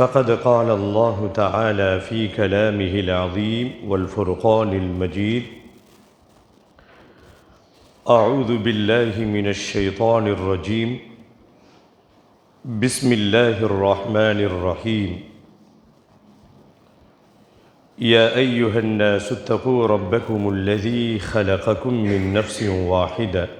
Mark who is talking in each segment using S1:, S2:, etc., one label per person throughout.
S1: فقد قال الله تعالى في كلامه العظيم والفرقان المجيد أعوذ بالله من الشيطان الرجيم. بسم الله الرحمن الرحيم. يا أيها الناس اتقوا ربكم الذي خلقكم من نفس واحدة.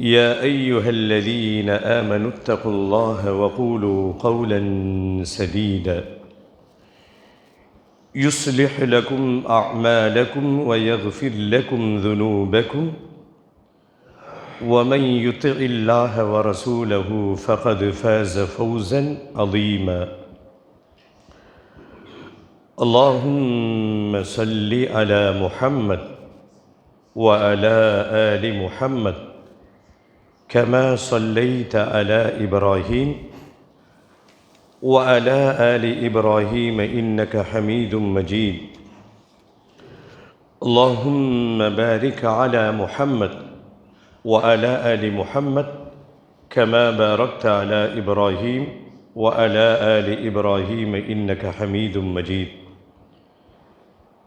S1: يا أيها الذين آمنوا اتقوا الله وقولوا قولا سديدا. يصلح لكم أعمالكم ويغفر لكم ذنوبكم. ومن يطع الله ورسوله فقد فاز فوزا عظيما. اللهم صل على محمد وعلى آل محمد كما صليت على إبراهيم وعلى آل إبراهيم إنك حميد مجيد. اللهم بارك على محمد وعلى آل محمد كما باركت على إبراهيم وعلى آل إبراهيم إنك حميد مجيد.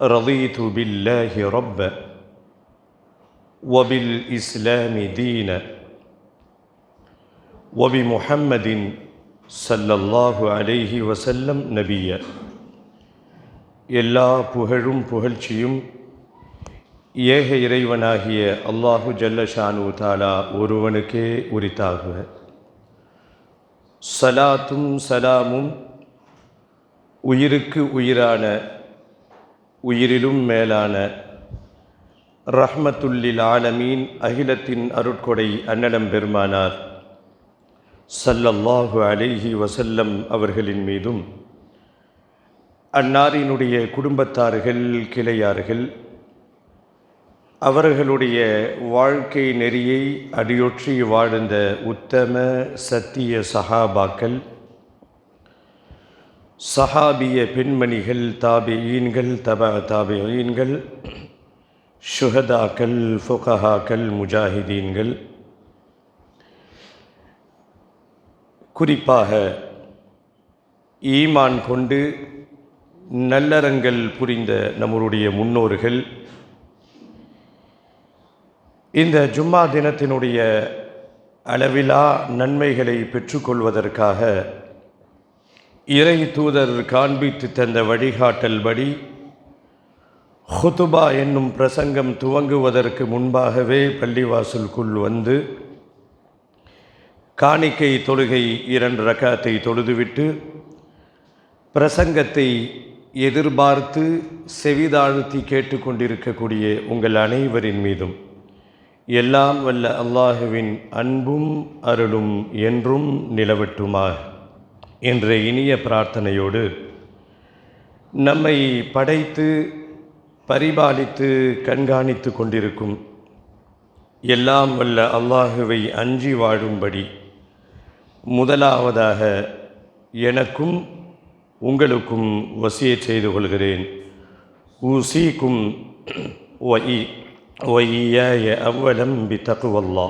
S1: رضيت بالله ربا وبالإسلام دينا. وبمحمد صلى الله عليه وسلم நபிய எல்லா புகழும் புகழ்ச்சியும் ஏக இறைவனாகிய அல்லாஹு ஜல்லஷானு தாலா ஒருவனுக்கே உரித்தாகுக சலாத்தும் சலாமும் உயிருக்கு உயிரான உயிரிலும் மேலான ரஹ்மத்துல்லில் ஆலமீன் அகிலத்தின் அருட்கொடை அன்னலம் பெருமானார் சல்லல்லாஹு அலைஹி வசல்லம் அவர்களின் மீதும் அன்னாரினுடைய குடும்பத்தார்கள் கிளையார்கள் அவர்களுடைய வாழ்க்கை நெறியை அடியொற்றி வாழ்ந்த உத்தம சத்திய சஹாபாக்கள் சஹாபிய பெண்மணிகள் தாபியீன்கள் தப தாபியீன்கள் ஷுஹதாக்கள் ஃபுகஹாக்கள் முஜாஹிதீன்கள் குறிப்பாக ஈமான் கொண்டு நல்லறங்கள் புரிந்த நம்மளுடைய முன்னோர்கள் இந்த ஜும்மா தினத்தினுடைய அளவிலா நன்மைகளை பெற்றுக்கொள்வதற்காக இறை தூதர் காண்பித்து தந்த வழிகாட்டல்படி ஹுதுபா என்னும் பிரசங்கம் துவங்குவதற்கு முன்பாகவே பள்ளிவாசலுக்குள் வந்து காணிக்கை தொழுகை இரண்டு ரக்காத்தை தொழுதுவிட்டு பிரசங்கத்தை எதிர்பார்த்து செவிதாழ்த்தி கேட்டுக்கொண்டிருக்கக்கூடிய உங்கள் அனைவரின் மீதும் எல்லாம் வல்ல அல்லாஹுவின் அன்பும் அருளும் என்றும் நிலவட்டுமாக. என்ற இனிய பிரார்த்தனையோடு நம்மை படைத்து பரிபாலித்து கண்காணித்து கொண்டிருக்கும் எல்லாம் வல்ல அல்லாஹுவை அஞ்சி வாழும்படி முதலாவதாக எனக்கும் உங்களுக்கும் வசியை செய்து கொள்கிறேன். ஊசிக்கும் ஒய்யாய அவ்வளம் பி தக்குவல்லா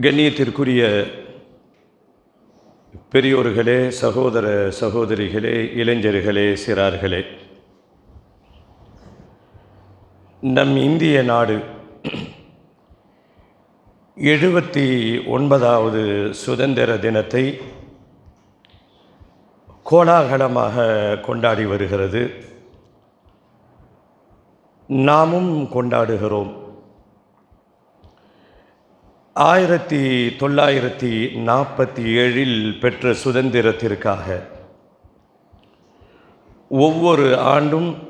S1: கண்ணியத்திற்குரிய பெரியோர்களே சகோதர சகோதரிகளே இளைஞர்களே சிறார்களே. நம் இந்திய நாடு எழுபத்தி ஒன்பதாவது சுதந்திர தினத்தை கோலாகலமாக கொண்டாடி வருகிறது. நாமும் கொண்டாடுகிறோம். ஆயிரத்தி தொள்ளாயிரத்தி நாற்பத்தி ஏழில் பெற்ற சுதந்திரத்திற்காக ஒவ்வொரு ஆண்டும்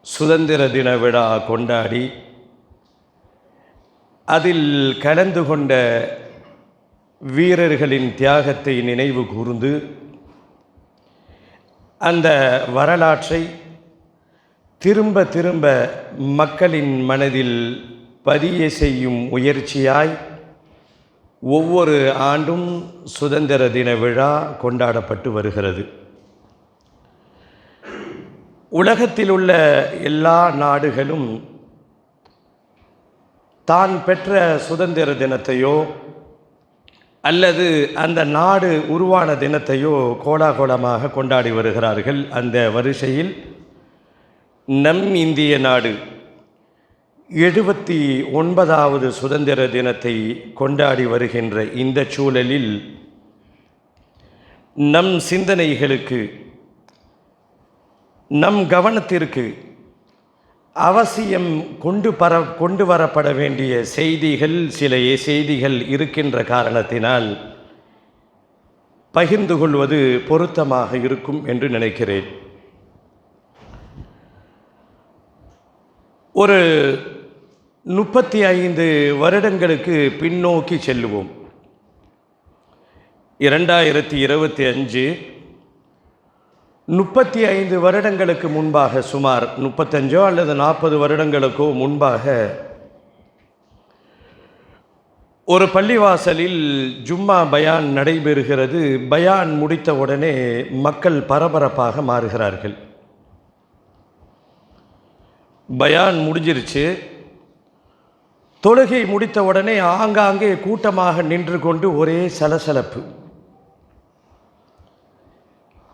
S1: சுதந்திர தின விழா கொண்டாடி அதில் கலந்து கொண்ட வீரர்களின் தியாகத்தை நினைவு கூர்ந்து அந்த வரலாற்றை திரும்ப திரும்ப மக்களின் மனதில் பதிய செய்யும் முயற்சியாய் ஒவ்வொரு ஆண்டும் சுதந்திர தின விழா கொண்டாடப்பட்டு வருகிறது. உலகத்தில் உள்ள எல்லா நாடுகளும் தான் பெற்ற சுதந்திர தினத்தையோ அல்லது அந்த நாடு உருவான தினத்தையோ கோலாகோலமாக கொண்டாடி வருகிறார்கள் அந்த வரிசையில் நம் இந்திய நாடு எழுபத்தி ஒன்பதாவது சுதந்திர தினத்தை கொண்டாடி வருகின்ற இந்த சூழலில் நம் சிந்தனைகளுக்கு நம் கவனத்திற்கு அவசியம் கொண்டு பர கொண்டு வரப்பட வேண்டிய செய்திகள் சில செய்திகள் இருக்கின்ற காரணத்தினால் பகிர்ந்து கொள்வது பொருத்தமாக இருக்கும் என்று நினைக்கிறேன். ஒரு முப்பத்தி ஐந்து வருடங்களுக்கு பின்னோக்கி செல்லுவோம். இரண்டாயிரத்தி இருபத்தி அஞ்சு முப்பத்தி ஐந்து வருடங்களுக்கு முன்பாக சுமார் முப்பத்தஞ்சோ அல்லது நாற்பது வருடங்களுக்கோ முன்பாக ஒரு பள்ளிவாசலில் ஜும்மா பயான் நடைபெறுகிறது. பயான் முடித்த உடனே மக்கள் பரபரப்பாக மாறுகிறார்கள். பயான் முடிஞ்சிருச்சு. தொழுகை முடித்த உடனே ஆங்காங்கே கூட்டமாக நின்று கொண்டு ஒரே சலசலப்பு.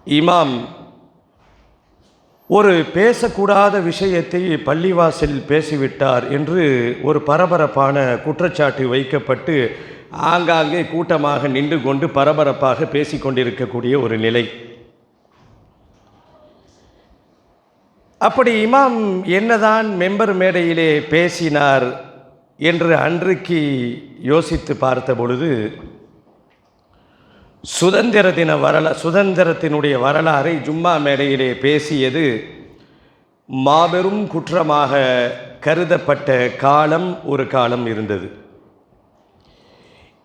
S1: இமாம் ஒரு பேசக்கூடாத விஷயத்தை பள்ளிவாசலில் பேசிவிட்டார் என்று ஒரு பரபரப்பான குற்றச்சாட்டு வைக்கப்பட்டு ஆங்காங்கே கூட்டமாக நின்று கொண்டு பரபரப்பாக பேசிக்கொண்டிருக்கக்கூடிய ஒரு நிலை. அப்படி இமாம் என்னதான் மெம்பர் மேடையிலே பேசினார் என்று அன்றைக்கு யோசித்து பார்த்த பொழுது சுதந்திர தின வரலா சுதந்திரத்தினுடைய வரலாறை ஜும்மா மேடையிலே பேசியது மாபெரும் குற்றமாக கருதப்பட்ட காலம் ஒரு காலம் இருந்தது.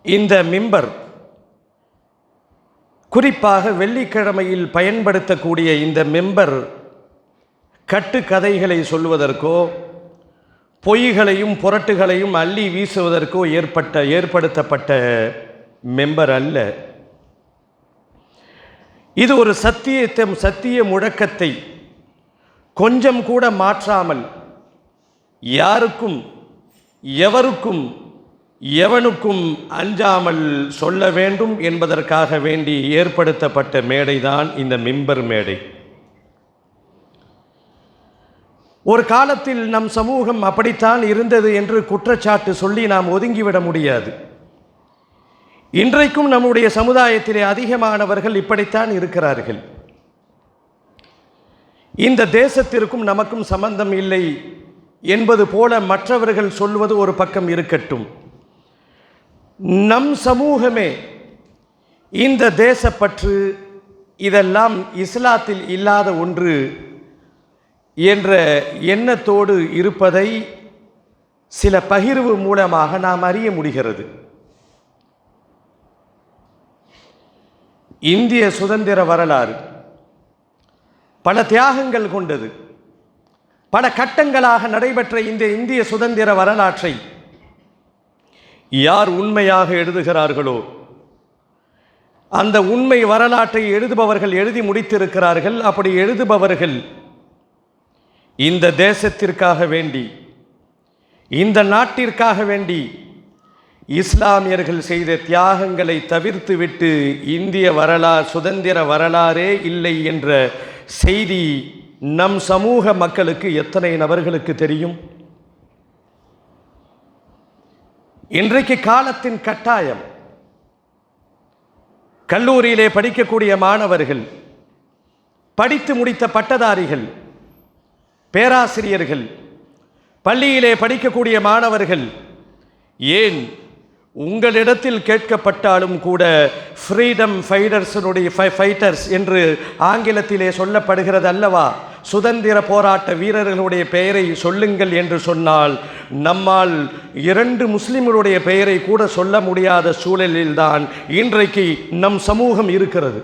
S1: இந்த மிம்பர் குறிப்பாக வெள்ளிக்கிழமையில் பயன்படுத்தக்கூடிய இந்த மெம்பர் கட்டுக்கதைகளை சொல்வதற்கோ பொய்களையும் புரட்டுகளையும் அள்ளி வீசுவதற்கோ ஏற்பட்ட ஏற்படுத்தப்பட்ட மெம்பர் அல்ல. இது ஒரு சத்தியத்தை சத்திய முழக்கத்தை கொஞ்சம் கூட மாற்றாமல் யாருக்கும் எவருக்கும் எவனுக்கும் அஞ்சாமல் சொல்ல வேண்டும் என்பதற்காக வேண்டி ஏற்படுத்தப்பட்ட மேடைதான் இந்த மிம்பர் மேடை. ஒரு காலத்தில் நம் சமூகம் அப்படித்தான் இருந்தது என்று குற்றச்சாட்டு சொல்லி நாம் ஒதுங்கிவிட முடியாது. இன்றைக்கும் நம்முடைய சமுதாயத்திலே அதிகமானவர்கள் இப்படித்தான் இருக்கிறார்கள். இந்த தேசத்திற்கும் நமக்கும் சம்பந்தம் இல்லை என்பது போல மற்றவர்கள் சொல்வது ஒரு பக்கம் இருக்கட்டும். நம் சமூகமே இந்த தேசப்பற்று இதெல்லாம் இஸ்லாத்தில் இல்லாத ஒன்று என்ற எண்ணத்தோடு இருப்பதை சில பகிர்வு மூலமாக நாம் அறிய முடிகிறது. இந்திய சுதந்திர வரலாறு. பல தியாகங்கள் கொண்டது. பல கட்டங்களாக நடைபெற்ற இந்த இந்திய சுதந்திர வரலாற்றை யார் உண்மையாக எழுதுகிறார்களோ அந்த உண்மை வரலாற்றை எழுதுபவர்கள் எழுதி முடித்திருக்கிறார்கள். அப்படி எழுதுபவர்கள் இந்த தேசத்திற்காக வேண்டி இந்த நாட்டிற்காக வேண்டி இஸ்லாமியர்கள் செய்த தியாகங்களை தவிர்த்துவிட்டு இந்திய வரலாறு சுதந்திர வரலாறே இல்லை என்ற செய்தி நம் சமூக மக்களுக்கு எத்தனை நபர்களுக்கு தெரியும்? இன்றைக்கு காலத்தின் கட்டாயம். கல்லூரியிலே படிக்கக்கூடிய மாணவர்கள் படித்து முடித்த பட்டதாரிகள் பேராசிரியர்கள் பள்ளியிலே படிக்கக்கூடிய மாணவர்கள் ஏன் உங்களிடத்தில் கேட்கப்பட்டாலும் கூட ஃப்ரீடம் ஃபைட்டர்ஸனுடைய ஃபைட்டர்ஸ் என்று ஆங்கிலத்திலே சொல்லப்படுகிறது அல்லவா சுதந்திர போராட்ட வீரர்களுடைய பெயரை சொல்லுங்கள் என்று சொன்னால் நம்மால் இரண்டு முஸ்லிம்களுடைய பெயரை கூட சொல்ல முடியாத சூழலில்தான் இன்றைக்கு நம் சமூகம் இருக்கிறது.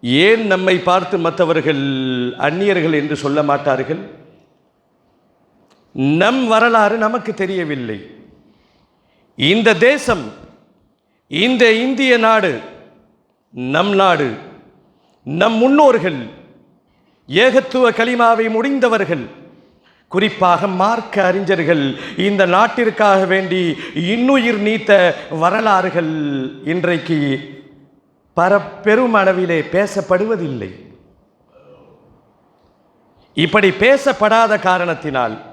S1: ஏன் நம்மை பார்த்து மற்றவர்கள் அந்நியர்கள் என்று சொல்ல மாட்டார்கள்? நம் வரலாறு நமக்கு தெரியவில்லை. இந்த தேசம் இந்த இந்திய நாடு நம் நாடு நம் முன்னோர்கள் ஏகத்துவ கலிமாவை முடிந்தவர்கள் குறிப்பாக மார்க்க அறிஞர்கள் இந்த நாட்டிற்காக வேண்டி இன்னுயிர் நீத்த வரலாறுகள் இன்றைக்கு பர பெருமளவிலே பேசப்படுவதில்லை. இப்படி பேசப்படாத காரணத்தினால்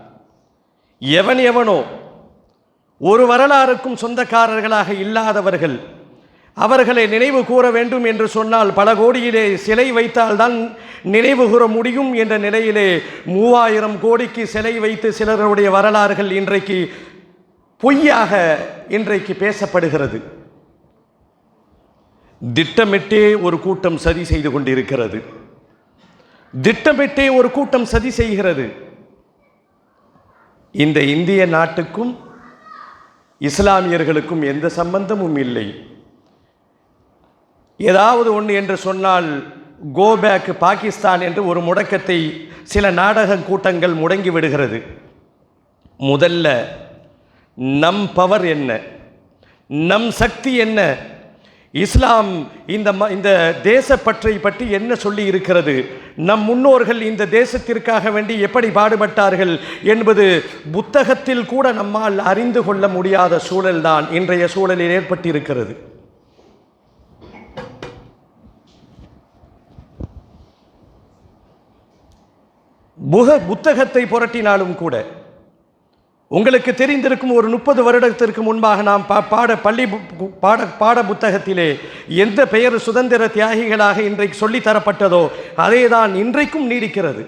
S1: எவன் எவனோ ஒரு வரலாறுக்கும் சொந்தக்காரர்களாக இல்லாதவர்கள் அவர்களை நினைவு கூற வேண்டும் என்று சொன்னால் பல கோடியிலே சிலை வைத்தால்தான் நினைவு கூற முடியும் என்ற நிலையிலே மூவாயிரம் கோடிக்கு சிலை வைத்து சிலருடைய வரலாறுகள் இன்றைக்கு பொய்யாக இன்றைக்கு பேசப்படுகிறது. திட்டமிட்டே ஒரு கூட்டம் சதி செய்து கொண்டிருக்கிறது. திட்டமிட்டே ஒரு கூட்டம் சதி செய்கிறது. இந்த இந்திய நாட்டுக்கும் இஸ்லாமியர்களுக்கும் எந்த சம்பந்தமும் இல்லை. ஏதாவது ஒன்று என்று சொன்னால் கோ பேக் பாகிஸ்தான் என்று ஒரு முடக்கத்தை சில நாடக கூட்டங்கள் முடங்கி விடுகிறது. முதல்ல நம் பவர் என்ன? நம் சக்தி என்ன? இஸ்லாம் இந்த ம இந்த தேசப்பற்றை பற்றி என்ன சொல்லி இருக்கிறது நம் முன்னோர்கள் இந்த தேசத்திற்காக வேண்டி எப்படி பாடுபட்டார்கள் என்பது புத்தகத்தில் கூட நம்மால் அறிந்து கொள்ள முடியாத சூழல்தான் இன்றைய சூழலில் ஏற்பட்டிருக்கிறது. புக புத்தகத்தை புரட்டினாலும் கூட உங்களுக்கு தெரிந்திருக்கும் ஒரு முப்பது வருடத்திற்கு முன்பாக நாம் பா பாட பள்ளி பு- பாட பாட புத்தகத்திலே எந்த பெயர் சுதந்திர தியாகிகளாக இன்றைக்கு சொல்லித் தரப்பட்டதோ அதே தான் இன்றைக்கும் நீடிக்கிறது.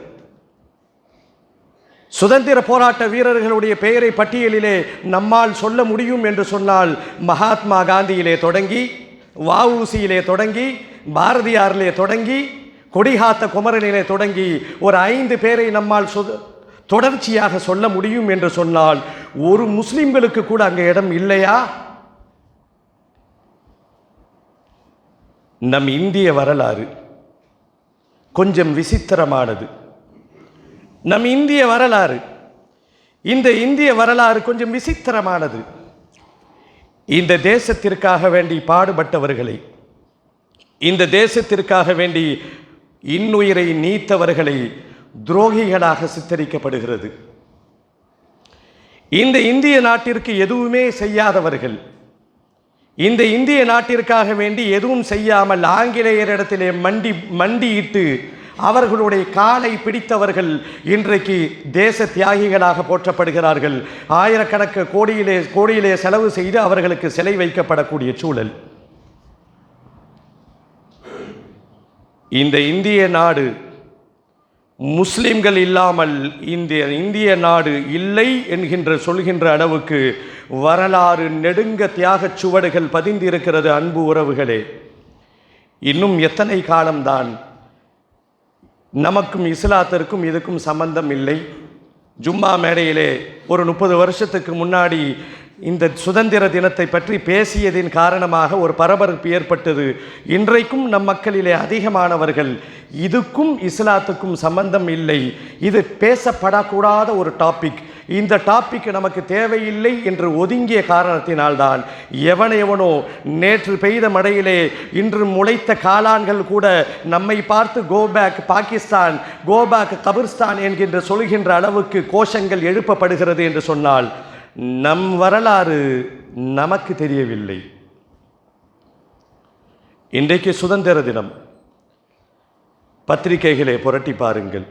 S1: சுதந்திர போராட்ட வீரர்களுடைய பெயரை பட்டியலிலே நம்மால் சொல்ல முடியும் என்று சொன்னால் மகாத்மா காந்தியிலே தொடங்கி வஉசியிலே தொடங்கி பாரதியாரிலே தொடங்கி கொடிகாத்த குமரனிலே தொடங்கி ஒரு ஐந்து பேரை நம்மால் சுத தொடர்ச்சியாக சொல்ல முடியும் என்று சொன்னால் ஒரு முஸ்லிம்களுக்கு கூட அங்கே இடம் இல்லையா? நம் இந்திய வரலாறு கொஞ்சம் விசித்திரமானது. நம் இந்திய வரலாறு இந்த இந்திய வரலாறு கொஞ்சம் விசித்திரமானது. இந்த தேசத்திற்காக வேண்டி பாடுபட்டவர்களை இந்த தேசத்திற்காக வேண்டி இன்னுயிரை நீத்தவர்களை துரோகிகளாக சித்தரிக்கப்படுகிறது. இந்த இந்திய நாட்டிற்கு எதுவுமே செய்யாதவர்கள் இந்த இந்திய நாட்டிற்காக வேண்டி எதுவும் செய்யாமல் ஆங்கிலேயரிடத்திலே மண்டி மண்டியிட்டு அவர்களுடைய காலை பிடித்தவர்கள் இன்றைக்கு தேச தியாகிகளாக போற்றப்படுகிறார்கள். ஆயிரக்கணக்கு கோடியிலே கோடியிலே செலவு செய்து அவர்களுக்கு சிலை வைக்கப்படக்கூடிய சூழல். இந்த இந்திய நாடு முஸ்லிம்கள் இல்லாமல் இந்திய இந்திய நாடு இல்லை என்கின்ற சொல்கின்ற அளவுக்கு வரலாறு நெடுங்க தியாகச் சுவடுகள் பதிந்திருக்கிறது அன்பு உறவுகளே. இன்னும் எத்தனை காலம்தான்? நமக்கும் இஸ்லாத்திற்கும் இதுக்கும் சம்பந்தம் இல்லை. ஜும்மா மேடையிலே ஒரு முப்பது வருஷத்துக்கு முன்னாடி இந்த சுதந்திர தினத்தை பற்றி பேசியதின் காரணமாக ஒரு பரபரப்பு ஏற்பட்டது. இன்றைக்கும் நம் மக்களிலே அதிகமானவர்கள் இதுக்கும் இஸ்லாத்துக்கும் சம்பந்தம் இல்லை. இது பேசப்படக்கூடாத ஒரு டாபிக் இந்த டாபிக் நமக்கு தேவையில்லை என்று ஒதுங்கிய காரணத்தினால்தான் எவன் எவனோ நேற்று பெய்த மழையிலே இன்று முளைத்த காளான்கள் கூட நம்மை பார்த்து கோபேக் பாகிஸ்தான் கோபேக் கபிர்ஸ்தான் என்கின்ற சொல்கின்ற அளவுக்கு கோஷங்கள் எழுப்பப்படுகிறது என்று சொன்னால் நம் வரலாறு நமக்கு தெரியவில்லை. இன்றைக்கு சுதந்திர தினம். பத்திரிகைகளை புரட்டி பாருங்கள்.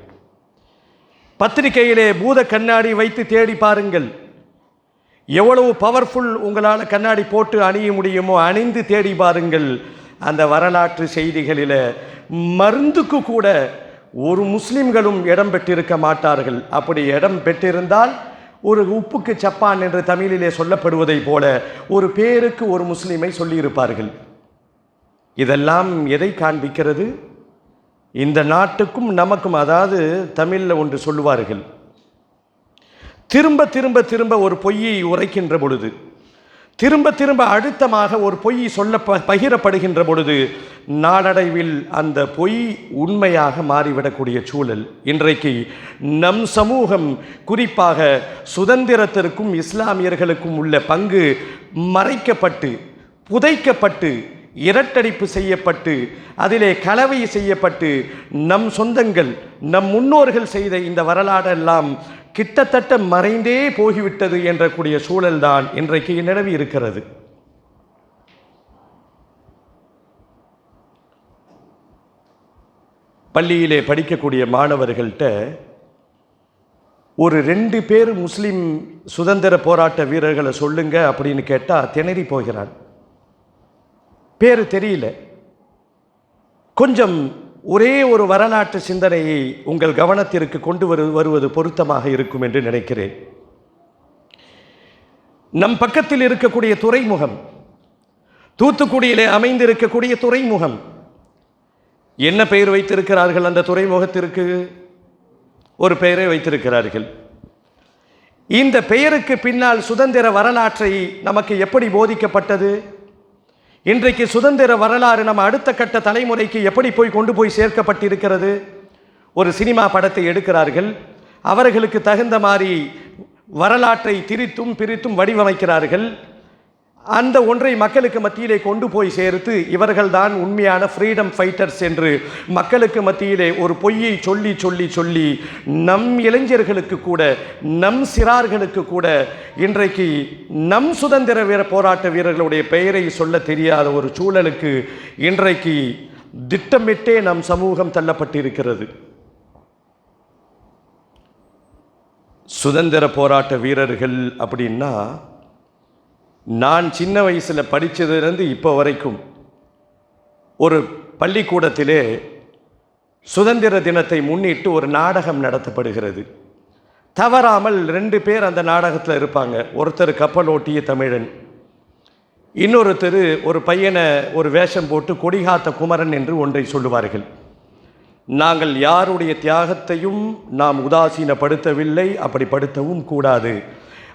S1: பத்திரிகையிலே பூத கண்ணாடி வைத்து தேடி பாருங்கள். எவ்வளவு பவர்ஃபுல் உங்களால் கண்ணாடி போட்டு அணிய முடியுமோ அணிந்து தேடி பாருங்கள். அந்த வரலாற்று செய்திகளில் மருந்துக்கு கூட ஒரு முஸ்லிம்களும் இடம் பெற்றிருக்க மாட்டார்கள். அப்படி இடம் பெற்றிருந்தால் ஒரு உப்புக்கு சப்பான் என்று தமிழிலே சொல்லப்படுவதைப் போல ஒரு பேருக்கு ஒரு முஸ்லீமை சொல்லியிருப்பார்கள். இதெல்லாம் எதை காண்பிக்கிறது? இந்த நாட்டுக்கும் நமக்கும் அதாவது தமிழில் ஒன்று சொல்லுவார்கள். திரும்ப திரும்ப திரும்ப ஒரு பொய்யை உரைக்கின்ற பொழுது திரும்ப திரும்ப அழுத்தமாக ஒரு பொய் சொல்ல ப- பகிரப்படுகின்ற பொழுது நாளடைவில் அந்த பொய் உண்மையாக மாறிவிடக்கூடிய சூழல். இன்றைக்கு நம் சமூகம் குறிப்பாக சுதந்திரத்திற்கும் இஸ்லாமியர்களுக்கும் உள்ள பங்கு மறைக்கப்பட்டு புதைக்கப்பட்டு இரட்டடிப்பு செய்யப்பட்டு அதிலே கலவை செய்யப்பட்டு நம் சொந்தங்கள் நம் முன்னோர்கள் செய்த இந்த வரலாறெல்லாம் கிட்டத்தட்ட மறைந்தே போகிவிட்டது என்ற கூடிய சூழல்தான் இன்றைக்கு நிலவி இருக்கிறது. பள்ளியிலே படிக்கக்கூடிய மாணவர்கள்ட்ட ஒரு ரெண்டு பேர் முஸ்லீம் சுதந்திர போராட்ட வீரர்களை சொல்லுங்க அப்படின்னு கேட்டால் திணறி போகிறான். பேர் தெரியல. கொஞ்சம் ஒரே ஒரு வரலாற்று சிந்தனையை உங்கள் கவனத்திற்கு கொண்டு வரு வருவது பொருத்தமாக இருக்கும் என்று நினைக்கிறேன். நம் பக்கத்தில் இருக்கக்கூடிய துறைமுகம் தூத்துக்குடியிலே அமைந்திருக்கக்கூடிய துறைமுகம் என்ன பெயர் வைத்திருக்கிறார்கள் அந்த துறைமுகத்திற்கு? ஒரு பெயரை வைத்திருக்கிறார்கள். இந்த பெயருக்கு பின்னால் சுதந்திர வரலாற்றை நமக்கு எப்படி போதிக்கப்பட்டது? இன்றைக்கு சுதந்திர வரலாறு நம்ம அடுத்த கட்ட தலைமுறைக்கு எப்படி போய் கொண்டு போய் சேர்க்கப்பட்டிருக்கிறது? ஒரு சினிமா படத்தை எடுக்கிறார்கள். அவர்களுக்கு தகுந்த மாதிரி வரலாற்றை திரித்தும் பிரித்தும் வடிவமைக்கிறார்கள். அந்த ஒன்றை மக்களுக்கு மத்தியிலே கொண்டு போய் சேர்த்து இவர்கள்தான் உண்மையான ஃப்ரீடம் ஃபைட்டர்ஸ் என்று மக்களுக்கு மத்தியிலே ஒரு பொய்யை சொல்லி சொல்லி சொல்லி நம் இளைஞர்களுக்கு கூட நம் சிறார்களுக்கு கூட இன்றைக்கு நம் சுதந்திர வீர போராட்ட வீரர்களுடைய பெயரை சொல்ல தெரியாத ஒரு சூழலுக்கு இன்றைக்கு திட்டமிட்டே நம் சமூகம் தள்ளப்பட்டிருக்கிறது. சுதந்திர போராட்ட வீரர்கள் அப்படின்னா நான் சின்ன வயசில் படித்ததுலேருந்து இப்போ வரைக்கும் ஒரு பள்ளிக்கூடத்திலே சுதந்திர தினத்தை முன்னிட்டு ஒரு நாடகம் நடத்தப்படுகிறது. தவறாமல் ரெண்டு பேர் அந்த நாடகத்தில் இருப்பாங்க. ஒருத்தர் கப்பல் ஓட்டிய தமிழன் இன்னொருத்தர் ஒரு பையனை ஒரு வேஷம் போட்டு கொடிகாத்த குமரன் என்று ஒன்றை சொல்லுவார்கள். நாங்கள் யாருடைய தியாகத்தையும் நாம் உதாசீனப்படுத்தவில்லை அப்படி படுத்தவும் கூடாது.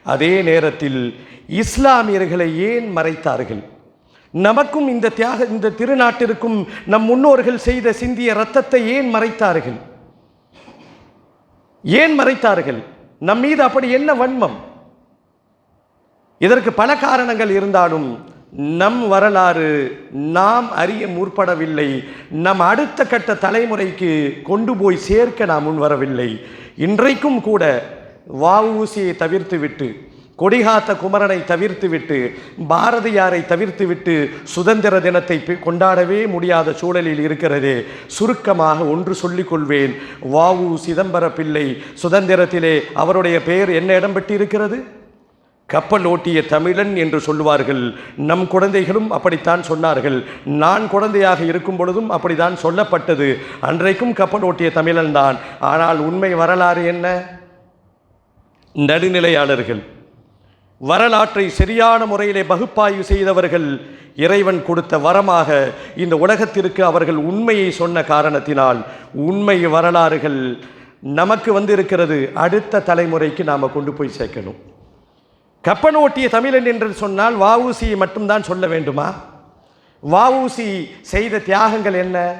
S1: அதே நேரத்தில் இஸ்லாமியர்களை ஏன் மறைத்தார்கள்? நமக்கும் இந்த தியாக இந்த திருநாட்டிற்கும் நம் முன்னோர்கள் செய்த சிந்திய ரத்தத்தை ஏன் மறைத்தார்கள்? ஏன் மறைத்தார்கள்? நம் மீது அப்படி என்ன வன்மம்? இதற்கு பல காரணங்கள் இருந்தாலும் நம் வரலாறு நாம் அறிய முற்படவில்லை. நம் அடுத்த கட்ட தலைமுறைக்கு கொண்டு போய் சேர்க்க நாம் முன்வரவில்லை. இன்றைக்கும் கூட வஉசியை தவிர்த்துவிட்டு கொடிகாத்த குமரனை தவிர்த்துவிட்டு பாரதியாரை தவிர்த்துவிட்டு சுதந்திர தினத்தை கொண்டாடவே முடியாத சூழலில் இருக்கிறதே சுருக்கமாக ஒன்று சொல்லிக் கொள்வேன் வாவு சிதம்பர பிள்ளை சுதந்திரத்திலே அவருடைய பெயர் என்ன இடம் பெற்றிருக்கிறது? கப்பல் ஓட்டிய தமிழன் என்று சொல்லுவார்கள். நம் குழந்தைகளும் அப்படித்தான் சொன்னார்கள். நான் குழந்தையாக இருக்கும் பொழுதும் அப்படித்தான் சொல்லப்பட்டது. அன்றைக்கும் கப்பல் ஓட்டிய தமிழன் தான் ஆனால் உண்மை வரலாறு என்ன? நடுநிலையாளர்கள். வரலாற்றை சரியான முறையிலே பகுப்பாய்வு செய்தவர்கள் இறைவன் கொடுத்த வரமாக இந்த உலகத்திற்கு அவர்கள் உண்மையை சொன்ன காரணத்தினால் உண்மை வரலாறுகள் நமக்கு வந்திருக்கிறது. அடுத்த தலைமுறைக்கு நாம் கொண்டு போய் சேர்க்கணும். கப்பன் ஓட்டிய தமிழன் என்று சொன்னால் வஉசியை மட்டும்தான் சொல்ல வேண்டுமா? வஉசி செய்த தியாகங்கள் என்ன?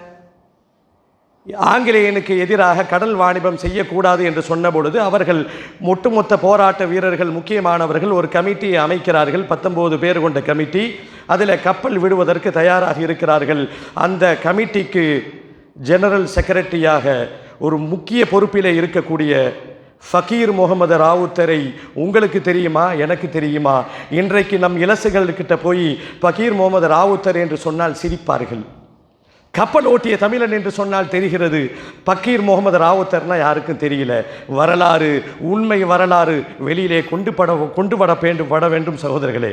S1: ஆங்கிலேயனுக்கு எதிராக கடல் வாணிபம் செய்யக்கூடாது என்று சொன்னபொழுது அவர்கள் ஒட்டுமொத்த போராட்ட வீரர்கள் முக்கியமானவர்கள். ஒரு கமிட்டியை அமைக்கிறார்கள். பத்தொம்போது பேர் கொண்ட கமிட்டி. அதில் கப்பல் விடுவதற்கு தயாராக இருக்கிறார்கள். அந்த கமிட்டிக்கு ஜெனரல் செக்ரட்டரியாக ஒரு முக்கிய பொறுப்பில் இருக்கக்கூடிய ஃபக்கீர் முகமது ராவுத்தரை உங்களுக்கு தெரியுமா? எனக்கு தெரியுமா? இன்றைக்கு நம் இலசுகள்கிட்ட போய் ஃபக்கீர் முகமது ராவுத்தர் என்று சொன்னால் சிரிப்பார்கள். கப்பல் ஓட்டிய தமிழன் என்று சொன்னால் தெரிகிறது. பக்கீர் முகமது ராவுத்தர்னா யாருக்கும் தெரியல. வரலாறு உண்மை வரலாறு வெளியிலே கொண்டு பட கொண்டு பட வேண்டும் பட வேண்டும் சகோதரர்களே.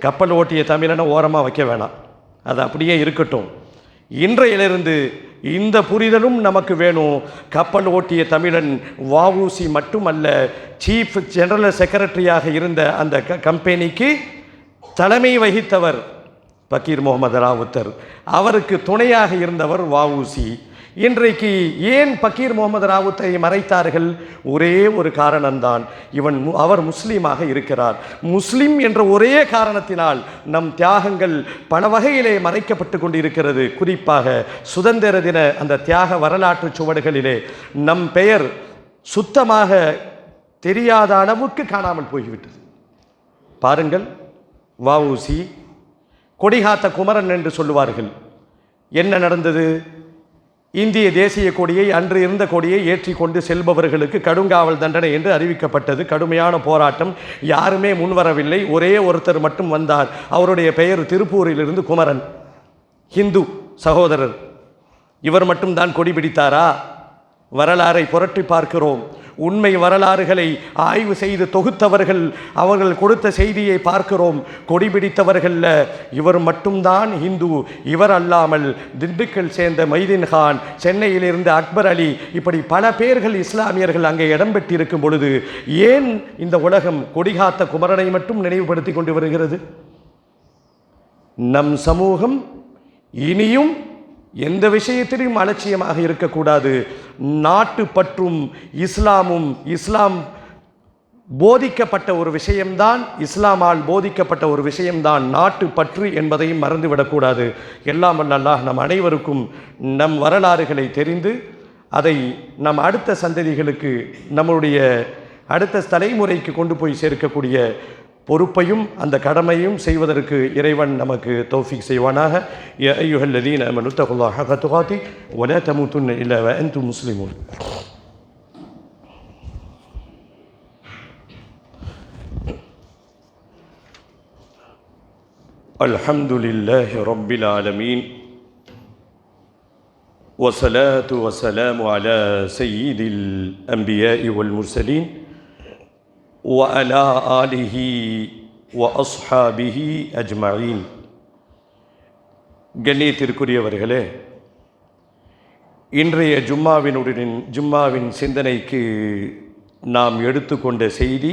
S1: கப்பல் ஓட்டிய தமிழனை ஓரமாக வைக்க வேணாம். அது அப்படியே இருக்கட்டும். இன்றையிலிருந்து இந்த புரிதலும் நமக்கு வேணும். கப்பல் ஓட்டிய தமிழன் வஉசி மட்டுமல்ல சீஃப் ஜெனரல் செக்ரட்டரியாக இருந்த அந்த க கம்பெனிக்கு தலைமை வகித்தவர் பக்கீர் முகமது ராவுத்தர். அவருக்கு துணையாக இருந்தவர் வஉசி இன்றைக்கு ஏன் பக்கீர் முகமது ராவுத்தரை மறைத்தார்கள்? ஒரே ஒரு காரணம்தான். இவன் மு- அவர் முஸ்லீமாக இருக்கிறார். முஸ்லீம் என்ற ஒரே காரணத்தினால் நம் தியாகங்கள் பல வகையிலே மறைக்கப்பட்டு கொண்டிருக்கிறது. குறிப்பாக சுதந்திர தின அந்த தியாக வரலாற்று சுவடுகளிலே நம் பெயர் சுத்தமாக தெரியாத அளவுக்கு காணாமல் போய்விட்டது. பாருங்கள் வஉசி கொடிகாத்த குமரன் என்று சொல்லுவார்கள். என்ன நடந்தது? இந்திய தேசிய கொடியை அன்று இருந்த கொடியை ஏற்றி கொண்டு செல்பவர்களுக்கு கடுங்காவல் தண்டனை என்று அறிவிக்கப்பட்டது. கடுமையான போராட்டம். யாருமே முன்வரவில்லை. ஒரே ஒருத்தர் மட்டும் வந்தார். அவருடைய பெயர் திருப்பூரிலிருந்து குமரன். ஹிந்து சகோதரர். இவர் மட்டும்தான் கொடி பிடித்தாரா? வரலாறை புரட்டி பார்க்கிறோம். உண்மை வரலாறுகளை ஆய்வு செய்து தொகுத்தவர்கள் அவர்கள் கொடுத்த செய்தியை பார்க்கிறோம். கொடி பிடித்தவர்களில் இவர் மட்டும்தான் இந்து இவர் அல்லாமல் திண்டுக்கல் சேர்ந்த மைதீன் கான் சென்னையிலிருந்து அக்பர் அலி இப்படி பல பேர்கள் இஸ்லாமியர்கள் அங்கே இடம் பெற்றிருக்கும் பொழுது ஏன் இந்த உலகம் கொடிகாத்த குமரனை மட்டும் நினைவுபடுத்தி கொண்டு வருகிறது? நம் சமூகம் இனியும் எந்த விஷயத்திலும் அலட்சியமாக இருக்கக்கூடாது. நாட்டு பற்றும் இஸ்லாமும் இஸ்லாம் போதிக்கப்பட்ட ஒரு விஷயம்தான் இஸ்லாமால் போதிக்கப்பட்ட ஒரு விஷயம்தான். நாட்டு பற்று என்பதையும் மறந்துவிடக்கூடாது. எல்லாம் நல்லா அல்லாஹ் நம் அனைவருக்கும் நம் வரலாறுகளை தெரிந்து அதை நம் அடுத்த சந்ததிகளுக்கு நம்முடைய அடுத்த தலைமுறைக்கு கொண்டு போய் சேர்க்கக்கூடிய பொறுப்பையும் அந்த கடமையும் செய்வதற்கு இறைவன் நமக்கு தௌஃபீக் செய்வானாக யா ஐயுஹல்லதீன அமனு தகுல்லாஹ் ஹக்க துகாத்தி வலா தமூத்துன்ன இல்லா வ அன்தும் முஸ்லிமூன் الحمد لله رب العالمين والصلاة والسلام على سيد الأنبياء والمرسلين وعلى آله وأصحابه أجمعين கண்ணியத்திற்குரியவர்களே இன்றைய ஜும்மாவினுடன் ஜும்மாவின் சிந்தனைக்கு நாம் எடுத்துக்கொண்ட செய்தி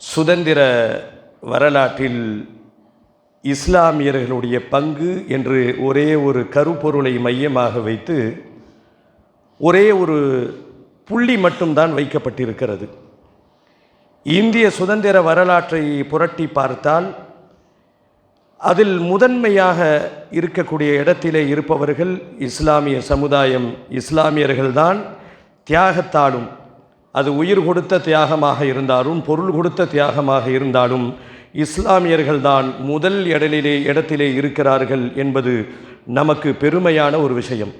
S1: சுதந்திர வரலாற்றில் இஸ்லாமியர்களுடைய பங்கு என்று ஒரே ஒரு கருப்பொருளை மையமாக வைத்து ஒரே ஒரு புள்ளி மட்டும்தான் வைக்கப்பட்டிருக்கிறது இந்திய சுதந்திர வரலாற்றை புரட்டி பார்த்தால் அதில் முதன்மையாக இருக்கக்கூடிய இடத்திலே இருப்பவர்கள் இஸ்லாமிய சமுதாயம். இஸ்லாமியர்கள்தான் தியாகத்தாலும் அது உயிர் கொடுத்த தியாகமாக இருந்தாலும் பொருள் கொடுத்த தியாகமாக இருந்தாலும் இஸ்லாமியர்கள்தான் முதல் இடலிலே இடத்திலே இருக்கிறார்கள் என்பது நமக்கு பெருமையான ஒரு விஷயம்.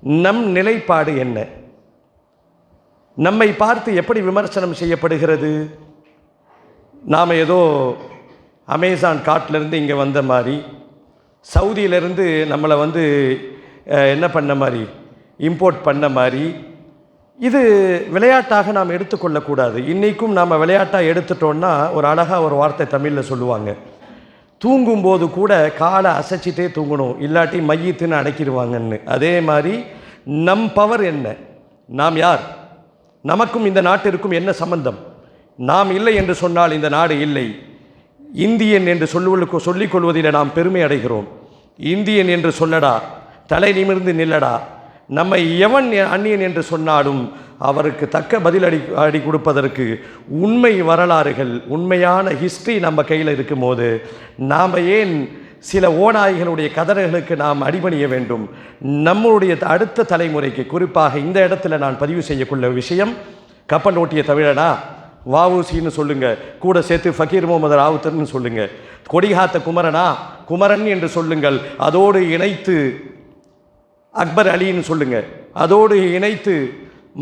S1: நம் நிலைப்பாடு என்ன? நம்மை பார்த்து எப்படி விமர்சனம் செய்யப்படுகிறது? நாம் ஏதோ அமேசான் காட்டிலேருந்து இங்கே வந்த மாதிரி சவுதியிலேருந்து நம்மளை வந்து என்ன பண்ண மாதிரி இம்போர்ட் பண்ண மாதிரி இது விளையாட்டாக நாம் எடுத்துக்கொள்ளக்கூடாது இன்றைக்கும் நாம் விளையாட்டாக எடுத்துட்டோன்னா ஒரு அழகாக ஒரு வார்த்தை தமிழில் சொல்லுவாங்க. தூங்கும்போது கூட காலை அசைச்சிட்டே தூங்கணும் இல்லாட்டி மையத்துன்னு அடைக்கிடுவாங்கன்னு. அதே மாதிரி நம் பவர் என்ன? நாம் யார்? நமக்கும் இந்த நாட்டிற்கும் என்ன சம்பந்தம்? நாம் இல்லை என்று சொன்னால் இந்த நாடு இல்லை. இந்தியன் என்று சொல்லுவதற்கு சொல்லிக் கொள்வதில் நாம் பெருமை அடைகிறோம். இந்தியன் என்று சொல்லடா தலை நிமிர்ந்து நில்லடா. நம்மை எவன் அந்நியன் என்று சொன்னாலும் அவருக்கு தக்க பதில் அடி அடி கொடுப்பதற்கு உண்மை வரலாறுகள் உண்மையான ஹிஸ்ட்ரி நம்ம கையில் இருக்கும்போது நாம் ஏன் சில ஓநாய்களுடைய கதறுகளுக்கு நாம் அடிபணிய வேண்டும். நம்முடைய அடுத்த தலைமுறைக்கு குறிப்பாக இந்த இடத்துல நான் பதிவு செய்யக்குள்ள விஷயம் கப்பல் ஓட்டிய தமிழனா வாவூசின்னு சொல்லுங்கள் கூட சேர்த்து ஃபக்கீர் முகமது ராவுத்தர்னு சொல்லுங்கள் கொடிகாத்த குமரனா குமரன் என்று சொல்லுங்கள் அதோடு இணைத்து அக்பர் அலின்னு சொல்லுங்கள் அதோடு இணைத்து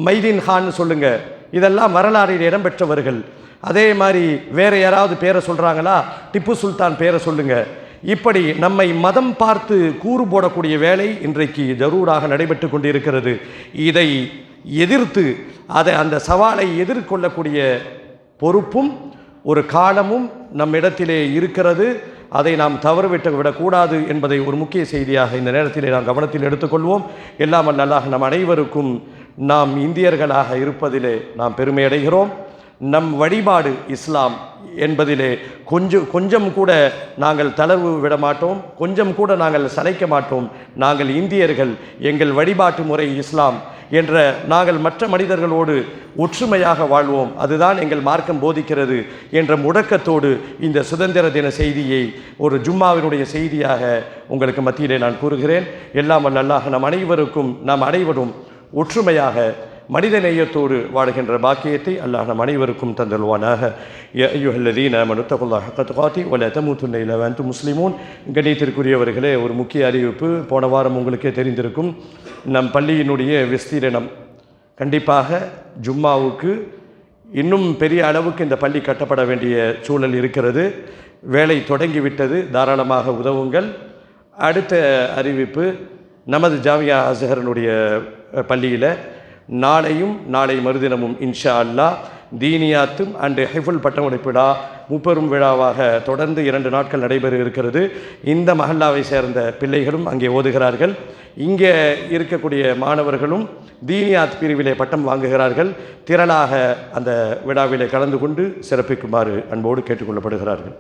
S1: மைதீன் ஹான்னு சொல்லுங்கள் இதெல்லாம் வரலாறில் இடம்பெற்றவர்கள். அதே மாதிரி வேறு யாராவது பேரை சொல்கிறாங்களா டிப்பு சுல்தான் பேரை சொல்லுங்கள் இப்படி நம்மை மதம் பார்த்து கூறு போடக்கூடிய வேலை இன்றைக்கு ஜரூராக நடைபெற்று கொண்டிருக்கிறது. இதை எதிர்த்து அதை அந்த சவாலை எதிர்கொள்ளக்கூடிய பொறுப்பும் ஒரு காலமும் நம்மிடத்திலே இருக்கிறது. அதை நாம் தவறுவிட்டு விடக்கூடாது என்பதை ஒரு முக்கிய செய்தியாக இந்த நேரத்திலே நாம் கவனத்தில் எடுத்துக்கொள்வோம். எல்லாமல் நல்லாக நம் அனைவருக்கும் நாம் இந்தியர்களாக இருப்பதிலே நாம் பெருமை அடைகிறோம். நம் வழிபாடு இஸ்லாம் என்பதிலே கொஞ்சம் கொஞ்சம் கூட நாங்கள் தளர்வு விட மாட்டோம் கொஞ்சம் கூட நாங்கள் சளைக்க மாட்டோம். நாங்கள் இந்தியர்கள் எங்கள் வழிபாட்டு முறை இஸ்லாம் என்ற நாங்கள் மற்ற மனிதர்களோடு ஒற்றுமையாக வாழ்வோம். அதுதான் எங்கள் மார்க்கம் போதிக்கிறது என்ற முடக்கத்தோடு இந்த சுதந்திர தின செய்தியை ஒரு ஜும்மாவினுடைய செய்தியாக உங்களுக்கு மத்தியிலே நான் கூறுகிறேன். எல்லாம் வல்ல அல்லாஹ் நம் அனைவருக்கும் நாம் அனைவரும் ஒற்றுமையாக மனித நேயத்தோடு வாழ்கின்ற பாக்கியத்தை அல்லாஹ் நம் அனைவருக்கும் தந்தல்வானாக ஐயுஹல்லதீன மனுத்தகுல்லா ஹக்கத்துகாத்தி ஒல தமுத்துன்னை வந்து முஸ்லிமூன். கணித்திற்குரியவர்களே ஒரு முக்கிய அறிவிப்பு போன வாரம் உங்களுக்கே தெரிந்திருக்கும். நம் பள்ளியினுடைய விஸ்தீரணம். கண்டிப்பாக ஜும்மாவுக்கு இன்னும் பெரிய அளவுக்கு இந்த பள்ளி கட்டப்பட வேண்டிய சூழல் இருக்கிறது. வேலை தொடங்கிவிட்டது. தாராளமாக உதவுங்கள். அடுத்த அறிவிப்பு நமது ஜாமியா அசஹரனுடைய பள்ளியில் நாளையும் நாளை மறுதினமும் இன்ஷா அல்லாஹ் தீனியாத்தும் அண்டு ஹைஃபுல் பட்டமளிப்பு விழா முப்பெரும் விழாவாக தொடர்ந்து இரண்டு நாட்கள் நடைபெற இருக்கிறது. இந்த மஹல்லாவை சேர்ந்த பிள்ளைகளும் அங்கே ஓதுகிறார்கள். இங்கே இருக்கக்கூடிய மாணவர்களும் தீனியாத் பிரிவிலே பட்டம் வாங்குகிறார்கள். திரளாக அந்த விழாவிலே கலந்து கொண்டு சிறப்பிக்குமாறு அன்போடு கேட்டுக்கொள்ளப்படுகிறார்கள்.